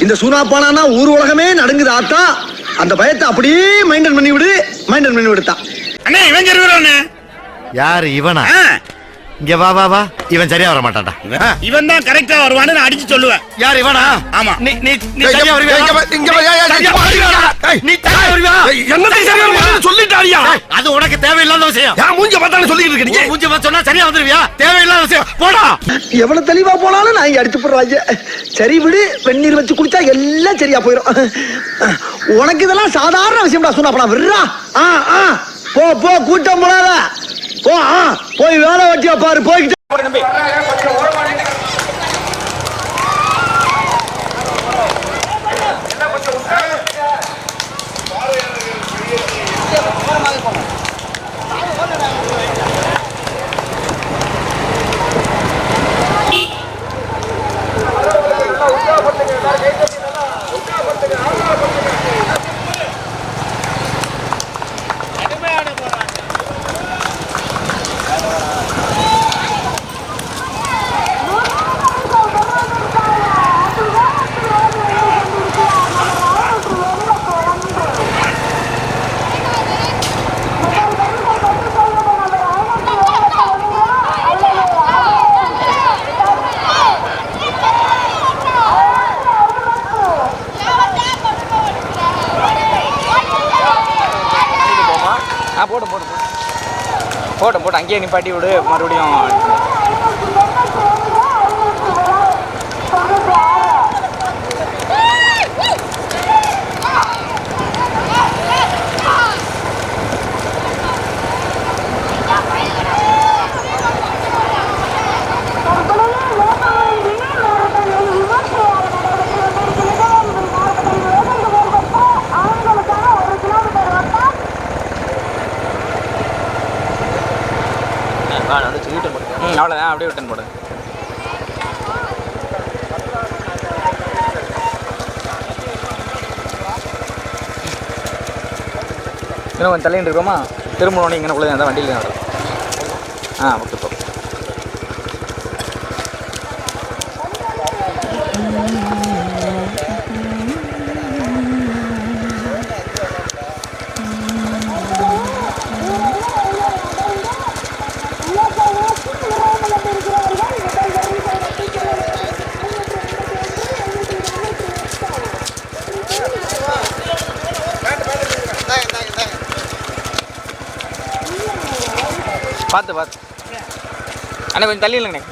இந்த சூனாப்பானா ஊர் உலகமே நடுங்குது ஆத்தா. அந்த பயத்தை அப்படியே மைண்டன் பண்ணி விடு மைண்டன் பண்ணி விடுத்தான் அண்ணே இவன் யாரு இவனா? இங்க வா வா வா. இவன் சரியா வர மாட்டான்டா இவன் தான் கரெக்டா வருவான்னு நான் அடிச்சு சொல்லுவேன். யார் இவனா? ஆமா. நீ நீ நீ சரியா வருவியா? இங்க வா, சரியா வருவியா? நீ சரியா வருவியா? என்னத்தையும் சரியா வருவியான்னு சொல்லிட்டாரியா? அது உனக்கு தேவையில்லாத விஷயம். ஏன் மூஞ்ச பார்த்தானே சொல்லிட்டு இருக்க நீங்க? உன் மூஞ்சி பார்த்து சொன்னா சரியா வந்துருவியா? தேவையில்லாத விஷயம். போடா. எவ்வளவு தெளிவா போனாலும் நான் இங்க அடிச்சு போடுறாங்க சரி விடு வெந்நீர் வச்சு குடிச்சா எல்லாம் சரியா போயிடும் உனக்கு இதெல்லாம் சாதாரண விஷயம்டா சூனாப்பனா. விடுறா. ஆ ஆ. போ போ கூட்டம் போடாத. போ போய் வேலை வெட்டியா பாரு போய்கிட்டு ஆ போட்டும் போட்டும் போட்டும் போட்டும் போட்டு அங்கேயே நிப்பாட்டி விடு மறுபடியும் ம் அவ்வளோதான் அப்படியே விட்டன் போடு. இன்னும் கொஞ்சம் தள்ளிட்டு இருக்கோமா? திரும்பணும் இங்கே கூட வண்டியில் நடக்கும். ஆ ஓகே பார்த்து பார்த்து. அண்ணா கொஞ்சம் தள்ளி இல்லைங்கண்ணே.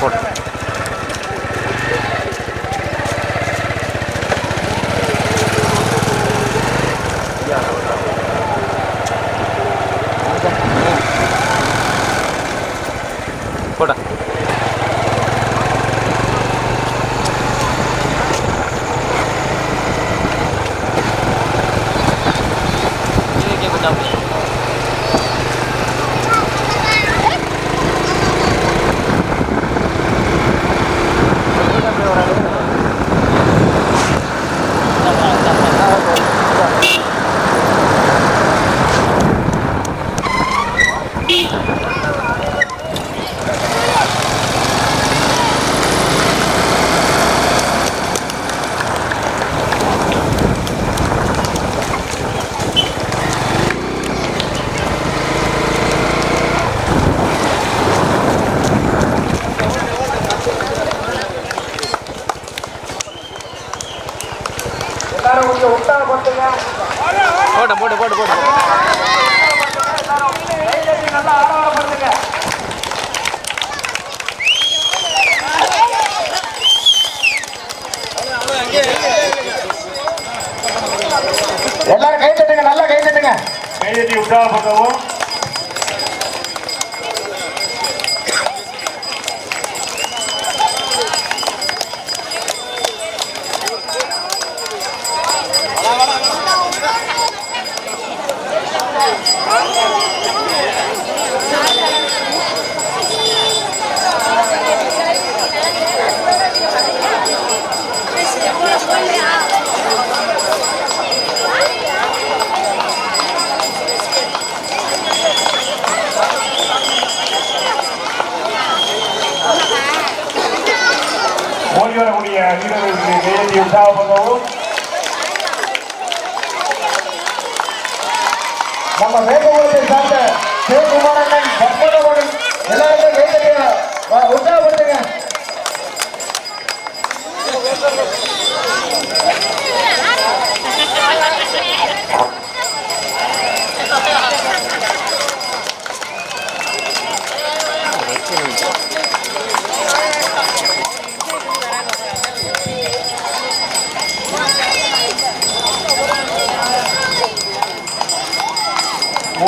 போட்டு போட்டு போட்டு போட்டு போட்டு எல்லாரும் கை தட்டுங்க நல்லா கை தட்டுங்க. கைதட்டி உற்சாகப்படுத்தவும். ஓடி வரக்கூடிய வீரர்களுக்கு நேரத்தை உற்சாகப்படுத்தவும் நம்ம வேப்பகுளத்தை சார்ந்த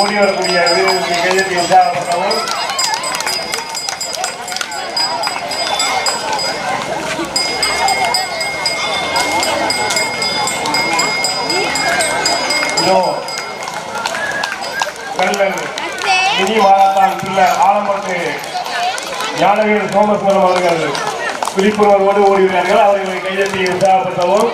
ஓடி வரக்கூடிய வீரர்களுக்கு கையெழுத்தி உற்சாகப்படுத்தவும் இதோ கல்லல் மினி மாராத்தான் பிள்ளர் ஆலம்பட்டு ஞானவீர் சோமசுந்தரம் அவர்கள். விழிப்புணர்வோடு ஓடுகிறார்கள். அவர்களை கையெழுத்தி உற்சாகப்படுத்தவும்